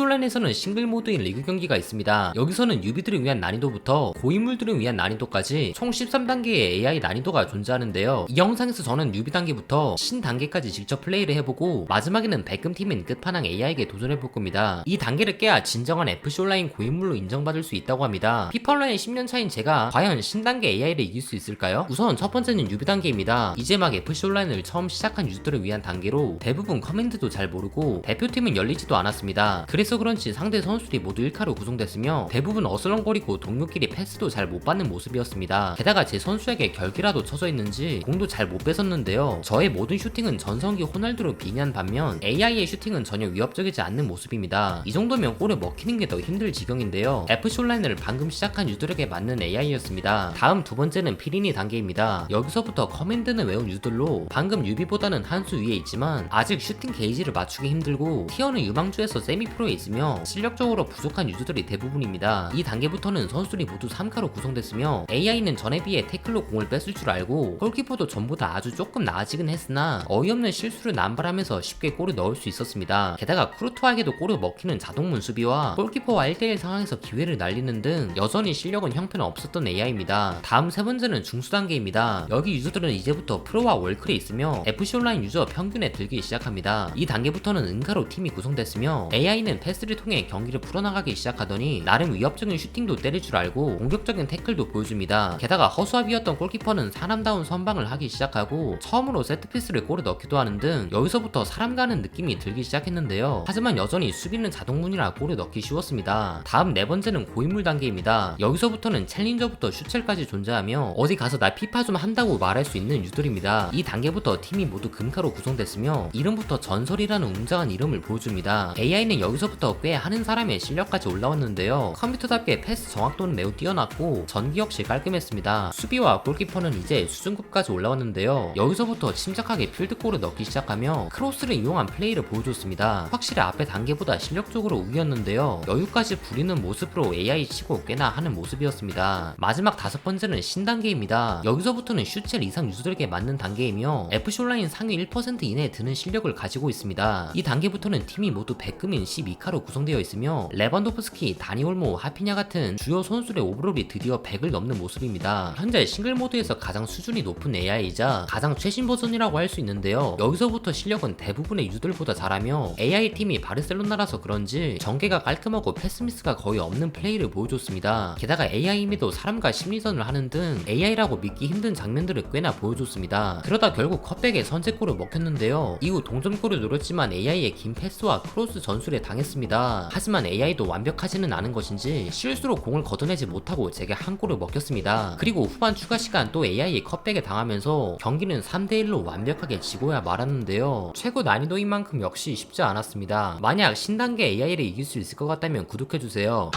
온라인에서는 싱글 모드인 리그 경기가 있습니다. 여기서는 유비들을 위한 난이도부터 고인물들을 위한 난이도까지 총 13단계의 AI 난이도가 존재하는데요. 이 영상에서 저는 유비 단계부터 신 단계까지 직접 플레이를 해보고 마지막에는 백금 팀인 끝판왕 AI에게 도전해볼 겁니다. 이 단계를 깨야 진정한 온라인 고인물로 인정받을 수 있다고 합니다. 피파 온라인 10년 차인 제가 과연 신 단계 AI를 이길 수 있을까요? 우선 첫 번째는 유비 단계입니다. 이제 막 FC 온라인을 처음 시작한 유저들을 위한 단계로 대부분 커맨드도 잘 모르고 대표팀은 열리지도 않았습니다. 그래서 그런지 상대 선수들이 모두 1카로 구성됐으며 대부분 어슬렁거리고 동료끼리 패스도 잘 못 받는 모습이었습니다. 게다가 제 선수에게 결기라도 쳐져 있는지 공도 잘 못 뺏었는데요. 저의 모든 슈팅은 전성기 호날두로 빙의한 반면 AI의 슈팅은 전혀 위협적이지 않는 모습입니다. 이 정도면 골을 먹히는 게 더 힘들 지경인데요. FC 온라인을 방금 시작한 유들에게 맞는 AI였습니다. 다음 두 번째는 피리니 단계입니다. 여기서부터 커맨드는 외운 유들로 방금 유비보다는 한 수 위에 있지만 아직 슈팅 게이지를 맞추기 힘들고 티어는 유망주에서 세미 프로에 있으며 실력적으로 부족한 유저들이 대부분입니다. 이 단계부터는 선수들이 모두 3카로 구성됐으며 AI는 전에 비해 태클로 공을 뺐을 줄 알고 골키퍼도 전보다 아주 조금 나아지긴 했으나 어이없는 실수를 남발하면서 쉽게 골을 넣을 수 있었습니다. 게다가 크루트와에게도 골을 먹히는 자동문 수비와 골키퍼와 1대1 상황에서 기회를 날리는 등 여전히 실력은 형편은 없었던 AI입니다. 다음 세 번째는 중수 단계입니다. 여기 유저들은 이제부터 프로와 월클에 있으며 FC 온라인 유저 평균에 들기 시작합니다. 이 단계부터는 은가로 팀이 구성됐으며 AI 는 패스를 통해 경기를 풀어나가기 시작하더니 나름 위협적인 슈팅도 때릴 줄 알고 공격적인 태클도 보여줍니다. 게다가 허수아비였던 골키퍼는 사람다운 선방을 하기 시작하고 처음으로 세트피스를 골에 넣기도 하는 등 여기서부터 사람 가는 느낌이 들기 시작했는데요. 하지만 여전히 수비는 자동문이라 골에 넣기 쉬웠습니다. 다음 네 번째는 고인물 단계입니다. 여기서부터는 챌린저부터 슈첼까지 존재하며 어디 가서 나 피파 좀 한다고 말할 수 있는 유들입니다. 이 단계부터 팀이 모두 금카로 구성됐으며 이름부터 전설이라는 웅장한 이름을 보여줍니다. AI는 여기서부터 꽤 하는 사람의 실력까지 올라왔는데요. 컴퓨터답게 패스 정확도는 매우 뛰어났고 전기 역시 깔끔했습니다. 수비와 골키퍼는 이제 수준급까지 올라왔는데요. 여기서부터 침착하게 필드골을 넣기 시작하며 크로스를 이용한 플레이를 보여줬습니다. 확실히 앞에 단계보다 실력적으로 우위였는데요. 여유까지 부리는 모습으로 AI 치고 꽤나 하는 모습이었습니다. 마지막 다섯 번째는 신단계입니다. 여기서부터는 슈첼 이상 유저들에게 맞는 단계이며 FC 온라인 상위 1% 이내에 드는 실력을 가지고 있습니다. 이 단계부터는 팀이 모두 100금인 12카로 구성되어 있으며 레반도프스키, 다니올모, 하피냐 같은 주요 선수의 오버롤이 드디어 100을 넘는 모습입니다. 현재 싱글 모드에서 가장 수준이 높은 AI이자 가장 최신 버전이라고 할 수 있는데요. 여기서부터 실력은 대부분의 유들보다 잘하며 AI 팀이 바르셀로나라서 그런지 전개가 깔끔하고 패스미스가 거의 없는 플레이를 보여줬습니다. 게다가 AI임에도 사람과 심리전을 하는 등 AI라고 믿기 힘든 장면들을 꽤나 보여줬습니다. 그러다 결국 컵백에 선제골을 먹혔는데요. 이후 동점골을 노렸지만 AI의 긴 패스와 크로스 전술 에 당했습니다. 하지만 AI도 완벽하지는 않은 것인지 실수로 공을 걷어내지 못하고 제게 한 골을 먹혔습니다. 그리고 후반 추가 시간 또 AI의 컵백에 당하면서 경기는 3대1로 완벽하게 지고야 말았는데요. 최고 난이도인 만큼 역시 쉽지 않았습니다. 만약 신단계 AI를 이길 수 있을 것 같다면 구독해주세요.